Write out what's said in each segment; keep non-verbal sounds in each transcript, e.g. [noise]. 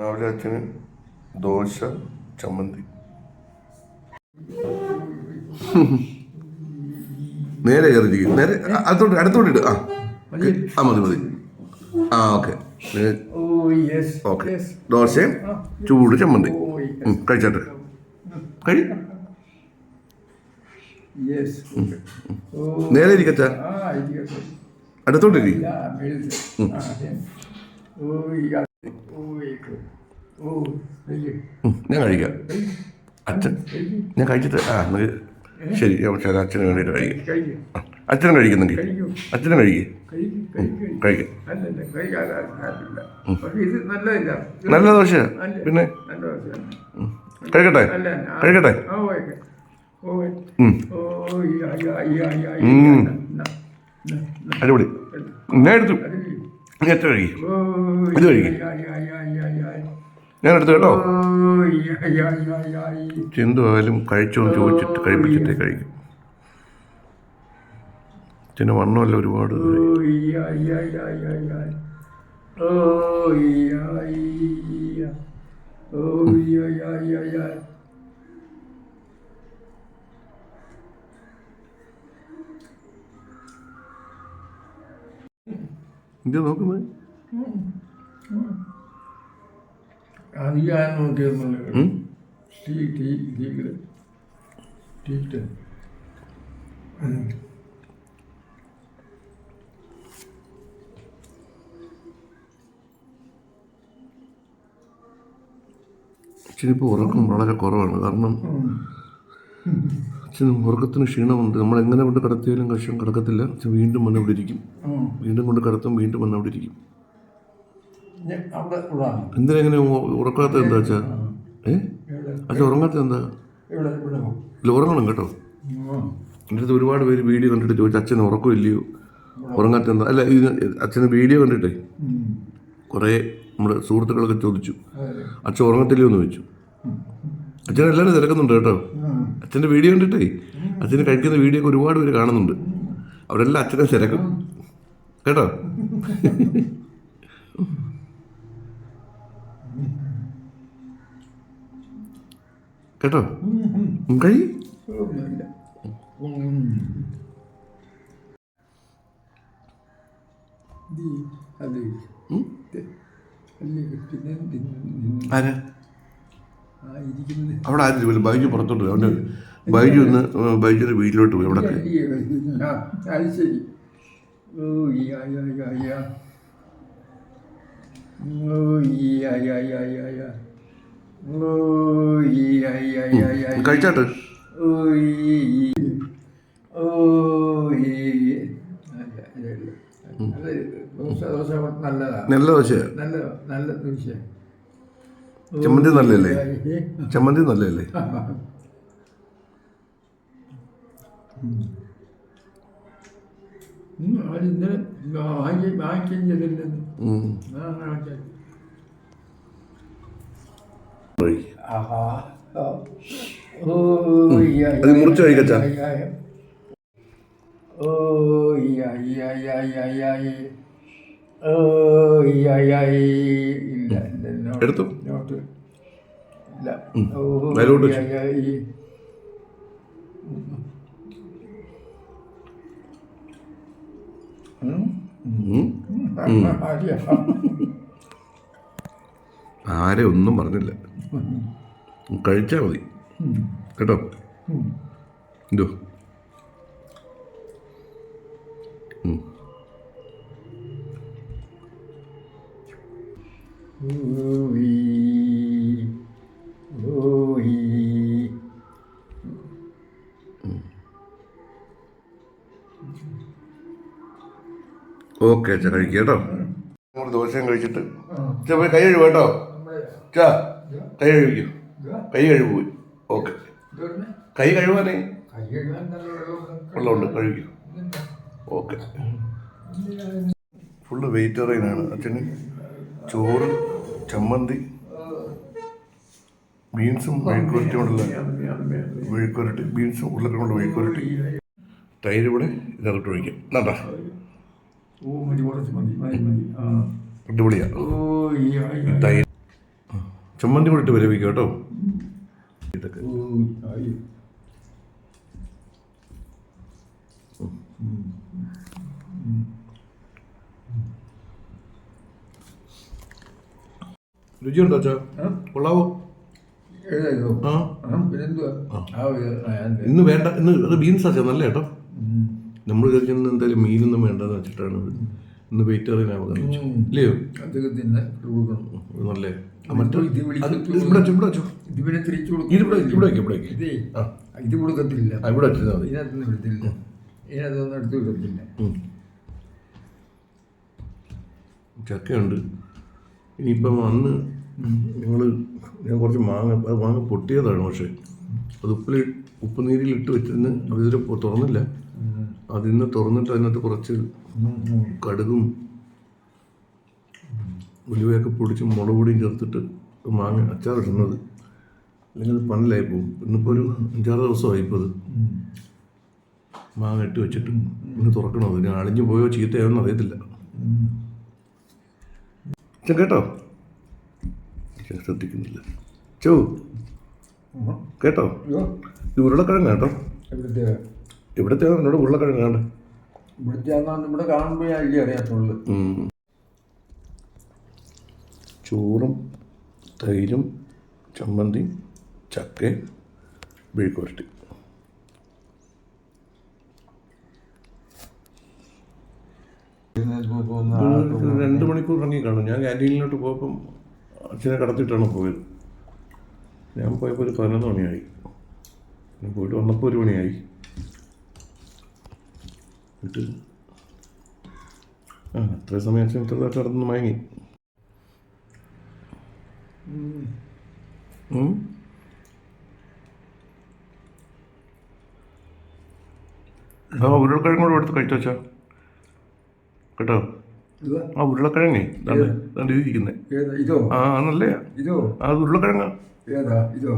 രാവിലെ അച്ഛന് ദോശ ചമ്മന്തി. നേരെ കയറിയിരിക്കും. നേരെ അടുത്തോട്ട് അടുത്തോട്ട് ഇട്. ആ. ആ മതി മതി. ആ ഓക്കെ. ഓക്കെ. ദോശയും ചൂട് ചമ്മന്തി. കഴിച്ചോട്ടെ. കഴി. നേരെ ഇരിക്കച്ച ah, ഞാൻ കഴിക്കാം. അച്ഛൻ ഞാൻ കഴിച്ചിട്ട് ആ എന്നാൽ ശരി ഞാൻ അച്ഛന് വേണ്ടിയിട്ട് കഴിക്കാം. അച്ഛനും കഴിക്കുന്നെങ്കിൽ കഴിക്കും. അച്ഛനും കഴിക്കേ. കഴിക്കും നല്ല ദോശ പിന്നെ? കഴിക്കട്ടെ? കഴിക്കട്ടെ. അടിപൊളി. ഞാൻ എടുത്തു. ഞാൻ എത്ര കഴിക്കും. ഇത് കഴിക്ക്. ഞാൻ എടുത്തു കേട്ടോ. എന്തുമായാലും കഴിച്ചോന്ന് ചോദിച്ചിട്ട് കഴിപ്പിച്ചിട്ടേ കഴിക്കും. പിന്നെ വണ്ണമല്ല ഒരുപാട് ഇത് നോക്കുന്നത്? അച്ഛനിപ്പോൾ ഉറക്കം വളരെ കുറവാണ്. കാരണം അച്ഛന് ഉറക്കത്തിന് ക്ഷീണമുണ്ട്. നമ്മൾ എങ്ങനെ കൊണ്ട് കിടത്തിയാലും കഷ്ടം കിടക്കത്തില്ല. അച്ഛൻ വീണ്ടും വന്ന് ഇവിടെ ഇരിക്കും. വീണ്ടും കൊണ്ട് കിടത്തും വീണ്ടും വന്ന് അവിടെ ഇരിക്കും. അവിടെ ഉള്ളതാണ്. എന്തിനാ എങ്ങനെ ഉറക്കാത്ത എന്താ അച്ഛാ ഏ? അച്ഛാ ഉറങ്ങാത്ത എന്താ? ഇവിടെ ഇവിടെ ഇല്ല ഉറങ്ങണം കേട്ടോ. എന്റെ അടുത്ത് ഒരുപാട് പേര് വീഡിയോ കണ്ടിട്ട് ചോദിച്ചു അച്ഛന് ഉറക്കം ഇല്ലയോ? ഉറങ്ങാത്ത എന്താ? അല്ല ഇത് അച്ഛന് വീഡിയോ കണ്ടിട്ടേ? കുറേ നമ്മുടെ സുഹൃത്തുക്കളൊക്കെ ചോദിച്ചു അച്ഛൻ ഉറങ്ങത്തില്ലയോ? എന്ന് ചോദിച്ചു. അച്ഛൻ എല്ലാവരും തിരക്കുന്നുണ്ട് കേട്ടോ. അച്ഛന്റെ വീഡിയോ കണ്ടിട്ടേ? അച്ഛന് കഴിക്കുന്ന വീഡിയോ ഒക്കെ ഒരുപാട് പേര് കാണുന്നുണ്ട്. അവരെല്ലാം അച്ഛനെ തിരക്കും. കേട്ടോ? [laughs] കേട്ടോ? കഴി ആരാ? അവിടെ ആരും. ബൈജു പുറത്തോട്ട് പോയി. അവന്റെ ബൈജു ഒന്ന് ബൈജുവിന്റെ വീട്ടിലോട്ട് പോയി അവിടെ ശരി. കഴിച്ചാട്ട്. നല്ല ദോശ ചമ്മന്തി നല്ലല്ലേ ചമ്മന്തി നല്ലല്ലേ ഇന്നലെ വാങ്ങി വാങ്ങിക്കുകയും ചെയ്തില്ലെന്ന് ഉം. ആ, ആ, ശരി. കഴി. ആഹാ. ആ. ഓ, യാ, അത് മുറിച്ച് കഴിക്കച്ചാ. എടുത്തു. [laughs] ആരെ ഒന്നും പറഞ്ഞില്ല. കഴിച്ചാൽ മതി. കേട്ടോ. എന്തോ ഓക്കെ അച്ഛാ കഴിക്കാം കേട്ടോ? നമ്മൾ ദോശയും കഴിച്ചിട്ട്. കൈ കഴുകും കേട്ടോ? അച്ഛാ കൈ കഴുകിക്കും കൈ. കഴുകുപോയി ഓക്കെ. കൈ കഴുകാനേ വെള്ളമുണ്ട്. കഴുകിക്കും ഓക്കെ. ഫുള്ള് വെജിറ്റേറിയനാണ്. അച്ഛന് ചോറ് ചമ്മന്തി ബീൻസും മെഴുക്കുരട്ടി കൊണ്ടുള്ള മെഴുക്കുരട്ടി ബീൻസും ഉരുളക്കിഴങ്ങ് മെഴുക്കുരട്ടി തൈര് കൂടെ ഇതിനകത്ത് ഒഴിക്കാം. ആ. അടിപൊളിയാണ് തൈര് ചമ്മന്തി കൂടിട്ട് വരവിക്കും കേട്ടോ. ഇതൊക്കെ. രുചിയുണ്ടോ അച്ഛാ? കൊള്ളാവോ? ഇന്ന് വേണ്ട ഇന്ന് അത് ബീൻസ് അച്ഛാ നല്ല കേട്ടോ. നമ്മൾ കഴിച്ചെന്തായാലും എന്തായാലും മീനൊന്നും വേണ്ടെന്ന് വെച്ചിട്ടാണ്. ഇന്ന് വെജിറ്റേറിയൻ ഉം. ഇല്ലയോ കൊടുക്കണം. മറ്റേ തിരിച്ചു. ഇതേ കൊടുക്കത്തില്ല. ഇവിടെ ഇതിനകത്തൊന്നും ഇതിനകത്തൊന്നും എടുത്ത് ഉം. ചക്കയുണ്ട്. ഇനിയിപ്പം അന്ന് ഞങ്ങൾ ഞാൻ കുറച്ച് മാങ്ങ മാങ്ങ പൊട്ടിയതാണ് പക്ഷേ. അത് ഉപ്പിൽ ഉപ്പുനീരിൽ ഇട്ട് വെച്ചിരുന്ന് അതിൽ തുറന്നില്ല. അതിന്ന് തുറന്നിട്ട് അതിനകത്ത് കുറച്ച്. കടുകും ഉലുവയൊക്കെ പൊടിച്ച് മുളക് പൊടിയും ചേർത്തിട്ട് മാങ്ങ അച്ചാറിടുന്നത് അല്ലെങ്കിൽ അത് പണലായി പോകും. ഇന്നിപ്പോൾ ഒരു അഞ്ചാറ് ദിവസമായി ഇപ്പോൾ അത്. മാങ്ങ ഇട്ട് വെച്ചിട്ട് ഇന്ന് തുറക്കണോ? ഇനി അളിഞ്ഞു പോയോ ചീത്തയോ എന്ന് അറിയത്തില്ല. കേട്ടോ? ശ്രദ്ധിക്കുന്നില്ല. ചോ കേട്ടോ? ഇത് ഉരുളക്കിഴങ്ങ് കേട്ടോ? ഇവിടുത്തെ ഇവിടുത്തെ എന്നോട് ഉരുളക്കിഴങ്ങ് കണ്ട്. ഇവിടുത്തെ ഇവിടെ കാണുമ്പോഴേ അല്ലേ അറിയാത്തുള്ളൂ ചോറും തൈരും ചമ്മന്തി ചക്ക വിഴുക്കുരട്ടി രണ്ട് മണിക്കൂർ ഇറങ്ങി കാണും. ഞാൻ ക്യാന്റീനിലോട്ട് പോയപ്പം അച്ഛനെ കടത്തിട്ടാണ് പോയത്. ഞാൻ പോയപ്പോൾ ഒരു പതിനൊന്ന് മണിയായി. പിന്നെ പോയിട്ട് വന്നപ്പോൾ ഒരു മണിയായി. എന്നിട്ട് ആ അത്ര സമയം അച്ഛൻ ചെറുതായിട്ട് നടന്ന് മയങ്ങി. ആ ഉരുളക്കിഴങ്ങ് കൂടെ എടുത്ത് കഴിച്ചു വെച്ചാ കേട്ടോ? ആ ഉരുളക്കിഴങ്ങേ. ഇതാണ് ഏതാ? ഇതോ? ആ നല്ലയാ. ഇതോ? ആ അത് ഉരുളക്കിഴങ്ങ. ഏതാ? ഇതോ?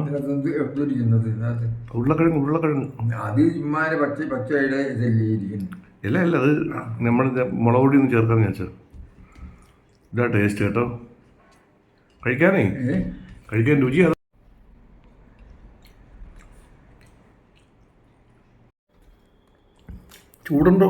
ഇതിനകത്ത് ഉരുളക്കിഴങ്ങ് ഉരുളക്കിഴങ്ങ്. അത് ഇമ്മാരെ പച്ച പച്ചയുടെ ഇതല്ലേ ഇരിക്കുന്നു ഇല്ല ഇല്ല അത് നമ്മൾ മുളക് പൊടി ഒന്നും ചേർക്കാന്ന് വെച്ചാൽ ഇതാ ടേസ്റ്റ് കേട്ടോ. കഴിക്കാനേ? കഴിക്കാൻ രുചി അതാ. ചൂടുണ്ടോ?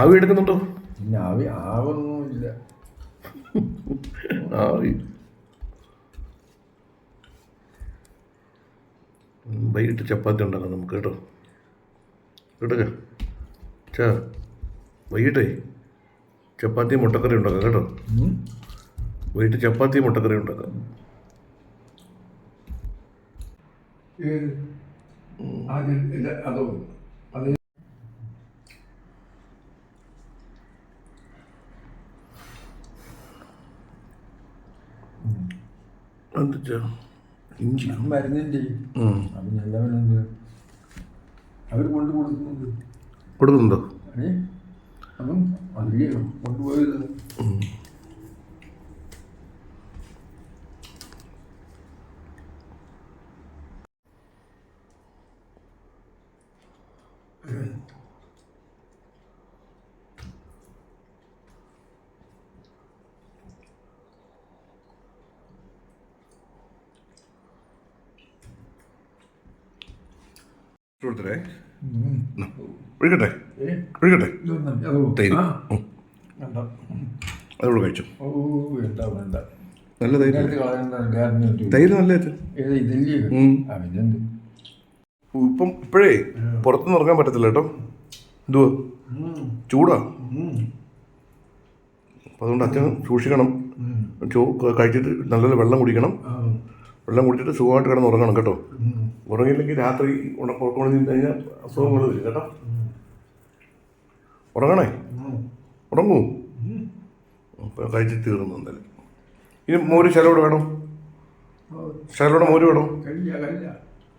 ആവി എടുക്കുന്നുണ്ടോ? പിന്നെ ആവി ആവൊന്നുമില്ല ആവി. വൈകിട്ട് ചപ്പാത്തി ഉണ്ടാക്കാം നമുക്ക് കേട്ടോ. കേട്ടോ ചാ വൈകിട്ടേ ചപ്പാത്തി മുട്ടക്കറി ഉണ്ടാക്കാം കേട്ടോ. വൈകിട്ട് ചപ്പാത്തി മുട്ടക്കറി ഉണ്ടാക്കാം. എന്താ ഇഞ്ചി മരുന്നിന്റെ. അപ്പം എല്ലാവരും അവർ കൊണ്ട് കൊടുക്കുന്നുണ്ട്. കൊടുക്കുന്നുണ്ടോ? അപ്പം അതിലേ കൊണ്ടുപോയത് ഒഴിക്കട്ടെ? ഒഴിക്കട്ടെ? തൈര്. കഴിച്ചു. നല്ല തൈര്? തൈര് നല്ല ഇപ്പം ഇപ്പോഴേ പുറത്തുനിന്ന് ഇറങ്ങാൻ പറ്റത്തില്ല കേട്ടോ. എന്തുവാ. ചൂടാ. അപ്പം അതുകൊണ്ട് അച്ഛൻ സൂക്ഷിക്കണം. കഴിച്ചിട്ട് നല്ല വെള്ളം കുടിക്കണം. വെള്ളം കുടിച്ചിട്ട് സുഖമായിട്ട് കിടന്ന് ഉറങ്ങണം കേട്ടോ. ഉറങ്ങിയില്ലെങ്കിൽ രാത്രി ഉറക്കം നിന്ന് കഴിഞ്ഞാൽ അസുഖങ്ങൾ വരും കേട്ടോ. ഉറങ്ങണേ? ഉറങ്ങൂ. അപ്പോൾ കഴിച്ച് തീർന്നു എന്തായാലും. ഇനി മോര് ശലോട് വേണം? ശലോടെ മോര് വേണം? കല്ല് കല്ല.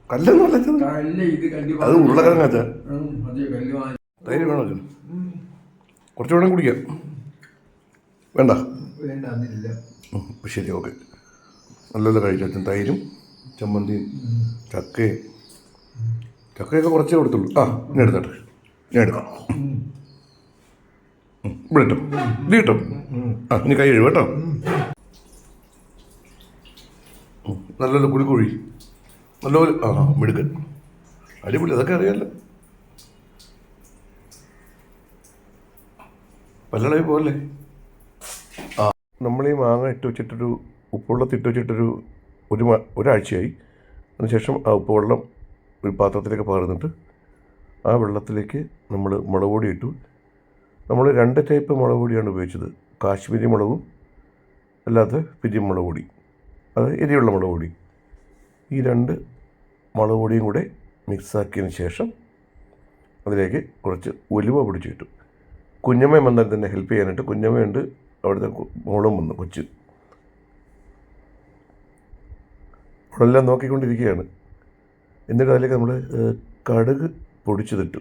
കല്ലൊന്നും അല്ല അച്ഛൻ കല്ല് ഇത് അത് ഉരുളക്കിഴങ്ങ തൈര് വേണോ അച്ഛൻ. കുറച്ച് വേണം കുടിക്കാം വേണ്ട. ശരി ഓക്കെ. നല്ലപോലെ കഴിച്ചു തൈരും ചമ്മന്തിയും ചക്കയും ചക്കയൊക്കെ കുറച്ചേ കൊടുത്തുള്ളൂ. ആ ഞാൻ എടുത്തോട്ടെ. ഞാൻ എടുക്കാം. വിളിട്ടോ വീട്ടോ ആ ഇനി കൈ കഴിവ് കേട്ടോ. നല്ലൊരു കുഴിക്കുഴി നല്ലപോലെ ആ മിടുക്കൻ അടിപൊളി അതൊക്കെ അറിയാമല്ലോ പല്ലളവിൽ പോകല്ലേ ആ നമ്മൾ ഈ മാങ്ങ ഇട്ട് വെച്ചിട്ടൊരു ഉപ്പുവെള്ളത്തിൽ തിട്ട് വെച്ചിട്ടൊരു ഒരു ഒരാഴ്ചയായി. അതിനുശേഷം ആ ഉപ്പുവെള്ളം ഒരു പാത്രത്തിലേക്ക് പകർന്നിട്ട് ആ വെള്ളത്തിലേക്ക് നമ്മൾ മുളക് പൊടി ഇട്ടു നമ്മൾ രണ്ട് ടൈപ്പ് മുളക് പൊടിയാണ് ഉപയോഗിച്ചത്. കാശ്മീരി മുളകും അല്ലാതെ പിരി മുളക് പൊടി അത് എരിയുള്ള മുളക് പൊടി ഈ രണ്ട് മുളക് പൊടിയും കൂടെ മിക്സാക്കിയതിന് ശേഷം അതിലേക്ക് കുറച്ച് ഉലുവ പിടിച്ചിട്ടു. കുഞ്ഞമ്മയും വന്നാൽ തന്നെ ഹെൽപ്പ് ചെയ്യാനായിട്ട് കുഞ്ഞമ്മയുണ്ട്. അവിടുത്തെ മോളും വന്നു കൊച്ച്. അവളെല്ലാം നോക്കിക്കൊണ്ടിരിക്കുകയാണ്. എന്നിട്ട് അതിലേക്ക് നമ്മൾ കടുക് പൊടിച്ചതിട്ടു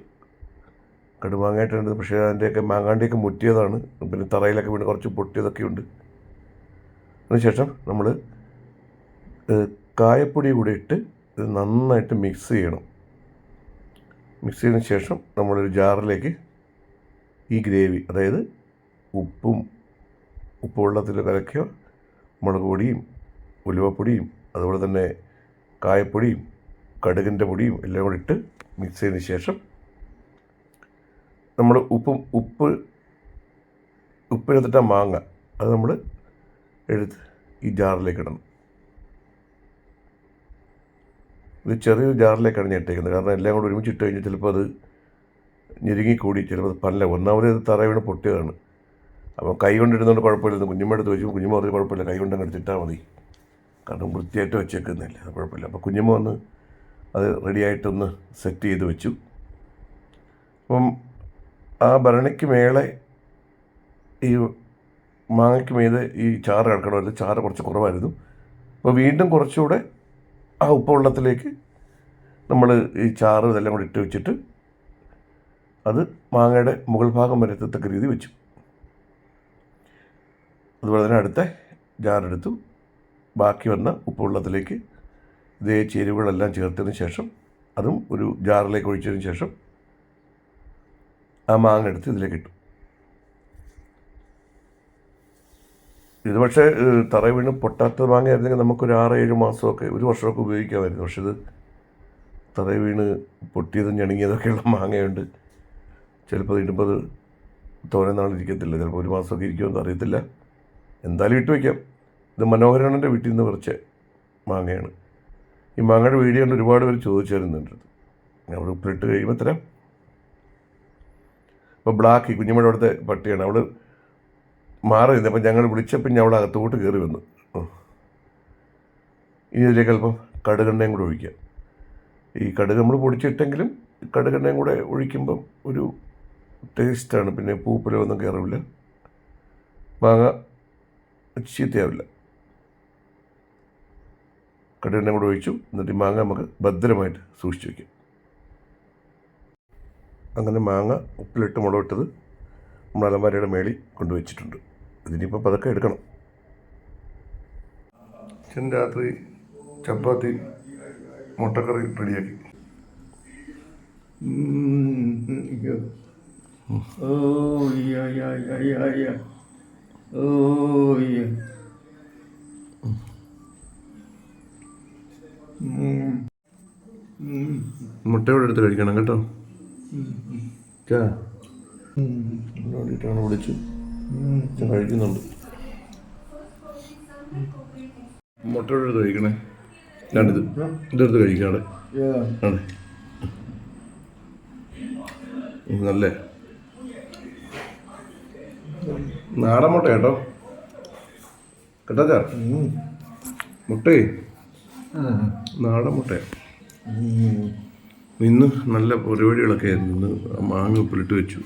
കടുമാങ്ങായിട്ടുണ്ട് പക്ഷേ അതിന്റെയൊക്കെ മാങ്ങാണ്ടിയൊക്കെ മുറ്റിയതാണ്. പിന്നെ തറയിലൊക്കെ വീണ് കുറച്ച് പൊട്ടിയതൊക്കെ ഉണ്ട് അതിനുശേഷം നമ്മൾ കായപ്പൊടി കൂടി ഇട്ട് നന്നായിട്ട് മിക്സ് ചെയ്യണം. മിക്സ് ചെയ്തതിന് ശേഷം നമ്മളൊരു ജാറിലേക്ക് ഈ ഗ്രേവി അതായത് ഉപ്പും ഉപ്പ് വെള്ളത്തിൽ കലക്കിയ മുളക് പൊടിയും ഉലുവപ്പൊടിയും അതുപോലെ തന്നെ കായപ്പൊടിയും കടുകിന്റെ പൊടിയും എല്ലാം കൂടി ഇട്ട് മിക്സ് ചെയ്തതിന് ശേഷം നമ്മൾ ഉപ്പും ഉപ്പ് ഉപ്പിനെടുത്തിട്ട മാങ്ങ അത് നമ്മൾ എടുത്ത് ഈ ജാറിലേക്ക് ഇടണം. ഇത് ചെറിയൊരു ജാറിലേക്കാണ് ഞാൻ ഇട്ടേക്കുന്നത്. കാരണം എല്ലാം കൂടെ ഒരുമിച്ച് ഇട്ട് കഴിഞ്ഞാൽ ചിലപ്പോൾ അത് ഞെരുങ്ങിക്കൂടി ചിലപ്പോൾ അത് പല്ല. ഒന്നാമത് ഇത് തറ വീണ് പൊട്ടിയതാണ്. അപ്പോൾ കൈ കൊണ്ടിരുന്നതുകൊണ്ട് കുഴപ്പമില്ല. കുഞ്ഞുമ്മ എടുത്ത് വെച്ചു കുഞ്ഞുമ്മ പറഞ്ഞ് കുഴപ്പമില്ല. കൈ കൊണ്ട് അങ്ങ് എടുത്തിട്ടാൽ മതി. കാരണം വൃത്തിയായിട്ട് വെച്ചേക്കുന്നില്ല അത് കുഴപ്പമില്ല. അപ്പോൾ കുഞ്ഞമ്മ വന്ന് അത് റെഡിയായിട്ടൊന്ന് സെറ്റ് ചെയ്ത് വെച്ചു. അപ്പം ആ ഭരണിക്ക് മേളെ ഈ മാങ്ങയ്ക്ക് മീതെ ഈ ചാറ് കിടക്കണമായിരുന്നു ചാറ് കുറച്ച് കുറവായിരുന്നു. അപ്പോൾ വീണ്ടും കുറച്ചുകൂടെ ആ ഉപ്പ് വെള്ളത്തിലേക്ക് നമ്മൾ ഈ ചാറ് ഇതെല്ലാം കൂടി ഇട്ട് വെച്ചിട്ട് അത് മാങ്ങയുടെ മുകൾ ഭാഗം വരെ എത്തത്തക്ക രീതി വെച്ചു. അതുപോലെ തന്നെ അടുത്ത ജാറെടുത്തു. ബാക്കി വന്ന ഉപ്പുവെള്ളത്തിലേക്ക് ഇതേ ചേരുവകളെല്ലാം ചേർത്തതിന് ശേഷം അതും ഒരു ജാറിലേക്ക് ഒഴിച്ചതിന് ശേഷം ആ മാങ്ങ എടുത്ത് ഇതിലേക്ക് ഇട്ടു. ഇത് പക്ഷേ തറ വീണ് പൊട്ടാത്ത മാങ്ങയായിരുന്നെങ്കിൽ നമുക്കൊരു ആറ് ഏഴ് മാസമൊക്കെ ഒരു വർഷമൊക്കെ ഉപയോഗിക്കാമായിരുന്നു. പക്ഷെ ഇത് തറ വീണ് പൊട്ടിയതും ഞണങ്ങിയതൊക്കെയുള്ള മാങ്ങയുണ്ട്. ചിലപ്പോൾ ഇടുമ്പോൾ അത് തോനെ നാളിരിക്കത്തില്ല. ചിലപ്പോൾ ഒരു മാസമൊക്കെ ഇരിക്കുമെന്ന് അറിയത്തില്ല. എന്തായാലും ഇട്ട് വയ്ക്കാം. ഇത് മനോഹരണ്ണന്റെ വീട്ടിൽ നിന്ന് പറിച്ച മാങ്ങയാണ്. ഈ മാങ്ങയുടെ വീഡിയോ കൊണ്ട് ഒരുപാട് പേര് ചോദിച്ചായിരുന്നു ഞാൻ അവിടെ ഉപ്പിലിട്ട് കഴിയുമ്പോൾ തരാം. അപ്പോൾ ബ്ലാക്ക് കുഞ്ഞമ്മയുടെ അവിടുത്തെ പട്ടിയാണ്. അവൾ മാറി നിന്നു. അപ്പം ഞങ്ങൾ വിളിച്ചപ്പോൾ ഞാൻ അവൾ അകത്തോട്ട് കയറി വന്നു. ഇനി ഇതിലേക്ക് അല്പം കടുകെണ്ണയും കൂടെ ഒഴിക്കാം. ഈ കടുക് നമ്മൾ പൊടിച്ചിട്ടെങ്കിലും കടുകെണ്ണയും കൂടെ ഒഴിക്കുമ്പം ഒരു ടേസ്റ്റാണ് പിന്നെ പൂപ്പലൊന്നും കയറില്ല മാങ്ങ ചീത്തയാവില്ല. കടുകെണ്ണയും കൂടെ ഒഴിച്ചു. എന്നിട്ട് ഈ മാങ്ങ നമുക്ക് ഭദ്രമായിട്ട് സൂക്ഷിച്ചു വയ്ക്കാം അങ്ങനെ മാങ്ങ ഉപ്പിലിട്ട് മുളകിട്ടത് നമ്മൾ അലമാരയുടെ മേളിൽ കൊണ്ടുവച്ചിട്ടുണ്ട്. ഇതിനിപ്പോൾ പതുക്കെ എടുക്കണം. ചെന്ന രാത്രി ചപ്പാത്തി മുട്ടക്കറി റെഡിയാക്കി. ഓ yeah, മുട്ടയോടെ എടുത്ത് കഴിക്കണം കേട്ടോ. വേണ്ടിയിട്ടാണ് വിളിച്ചു കഴിക്കുന്നുണ്ട്. മുട്ടയോടെ എടുത്ത് കഴിക്കണേ. രണ്ടിത് ഇതെടുത്ത് ഉം, നല്ലേ. നാടൻ മുട്ട കേട്ടോ. കേട്ടോ. മുട്ടേ. നാടൻ മുട്ടയാണ്. ഇന്ന് നല്ല പരിപാടികളൊക്കെ ആയിരുന്നു. ഇന്ന് മാങ്ങ ഉപ്പിലിട്ട് വെച്ചു.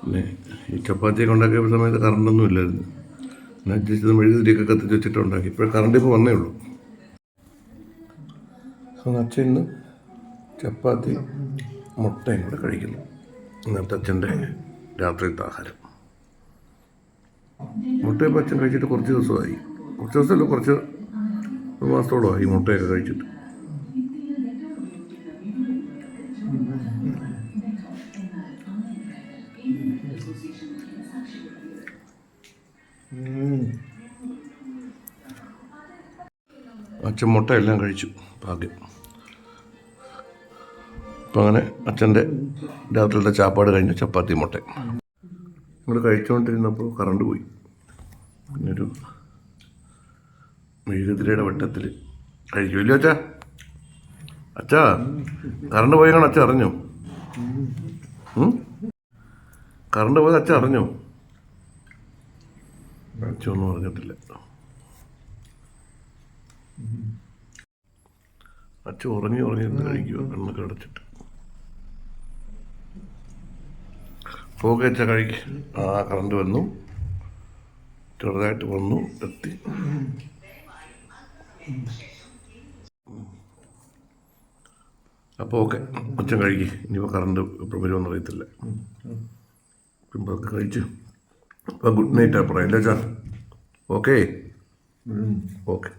പിന്നെ ഈ ചപ്പാത്തിയൊക്കെ ഉണ്ടാക്കിയ സമയത്ത് കറണ്ടൊന്നും ഇല്ലായിരുന്നു. പിന്നെ അഡ്ജസ്റ്റ് മെഴുകുതിരിയൊക്കെ കത്തിച്ച് വെച്ചിട്ട് ഉണ്ടാക്കി ഇപ്പോൾ കറണ്ട് ഇപ്പോൾ വന്നേ ഉള്ളൂ. അപ്പോൾ അച്ഛൻ ഇന്ന് ചപ്പാത്തി മുട്ടയും കൂടെ കഴിക്കുന്നു. ഇന്നത്തെ അച്ഛന്റെ രാത്രിയിലത്തെ ആഹാരം. മുട്ടയപ്പം അച്ഛൻ കഴിച്ചിട്ട് കുറച്ച് ദിവസമായി. കുറച്ച് ദിവസമല്ല കുറച്ച് ഒരു ഈ മുട്ടയൊക്കെ കഴിച്ചിട്ട്. അച്ഛൻ മുട്ട എല്ലാം കഴിച്ചു ഭാഗ്യം. അപ്പം അങ്ങനെ അച്ഛന്റെ രാത്രിയിലത്തെ ചാപ്പാട് കഴിഞ്ഞ ചപ്പാത്തി മുട്ട. ഞങ്ങൾ കഴിച്ചുകൊണ്ടിരുന്നപ്പോൾ കറണ്ട് പോയി. പിന്നൊരു മെഴുകുതിരയുടെ വട്ടത്തിൽ കഴിക്കുമല്ലോ അച്ഛാ? അച്ഛാ കറണ്ട് പോയാണ് അച്ഛ അറിഞ്ഞു? കറണ്ട് പോയത് അച്ഛ അറിഞ്ഞു? അച്ഛനൊന്നും അറിഞ്ഞിട്ടില്ല. അച്ഛ ഉറങ്ങി ഉറങ്ങി കഴിക്കുക കണ്ണൊക്കെ അടച്ചിട്ട്. ഓക്കെ അച്ഛ കഴിക്കും. ആ കറണ്ട് വന്നു. ചെറുതായിട്ട് വന്നു എത്തി. അപ്പോൾ ഓക്കെ ഉച്ച കഴിക്ക് ഇനിയിപ്പോൾ കറണ്ട് ഇപ്പം വരുമെന്ന് അറിയത്തില്ല ഇപ്പം ഒക്കെ കഴിച്ചു. അപ്പം ഗുഡ് നൈറ്റ് ആ പറയാം അല്ലേ അച്ഛാ ഓക്കെ ഓക്കെ